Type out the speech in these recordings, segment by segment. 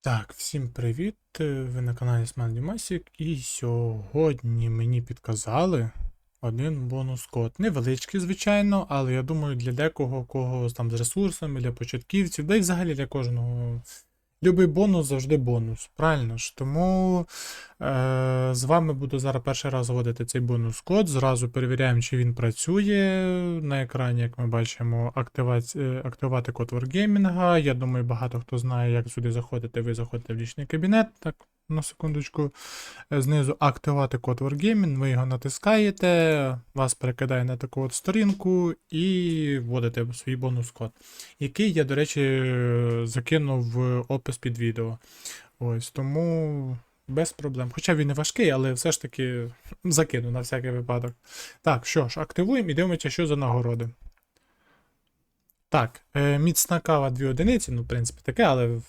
Так, всім привіт! е, Ви на каналі Сман Дімасік, і сьогодні мені підказали один бонус код. Невеличкий, звичайно, але я думаю, для декого, кого там з ресурсами, для початківців, да й взагалі для кожного. Любий бонус завжди бонус, правильно ж? Тому е, з вами буду зараз перший раз вводити цей бонус код. Зразу перевіряємо, чи він працює на екрані, як ми бачимо, е, активувати код Wargaming. Я думаю, багато хто знає, як сюди заходити. Ви заходите в лічний кабінет. Так, на секундочку. Е, Знизу активувати код Wargaming, ви його натискаєте, вас перекидає на таку от сторінку і вводите свій бонус код, який я, до речі, закинув в опис під відео. Ось тому без проблем. Хоча він не важкий, але все ж таки закину на всякий випадок. Так, що ж, активуємо і дивимося, що за нагороди. Так, е, міцна кава 2 одиниці, ну, в принципі, таке, але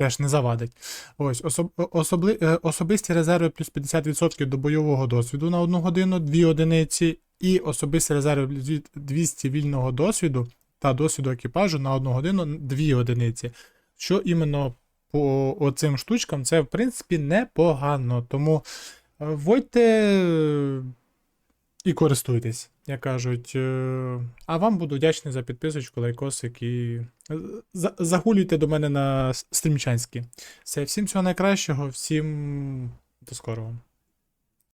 теж не завадить. Ось, особ, особли, е, особисті резерви плюс 50% до бойового досвіду на 1 годину, 2 одиниці, і особисті резерви плюс 200 вільного досвіду та досвіду екіпажу на 1 годину 2 одиниці. Що іменно по оцим штучкам, це в принципі непогано. Тому е, вводьте і користуйтесь, як кажуть. Е, А вам буду вдячний за підписочку, лайкосик і е, загулюйте до мене на стрімчанські. Все, всім всього найкращого, всім до скорого.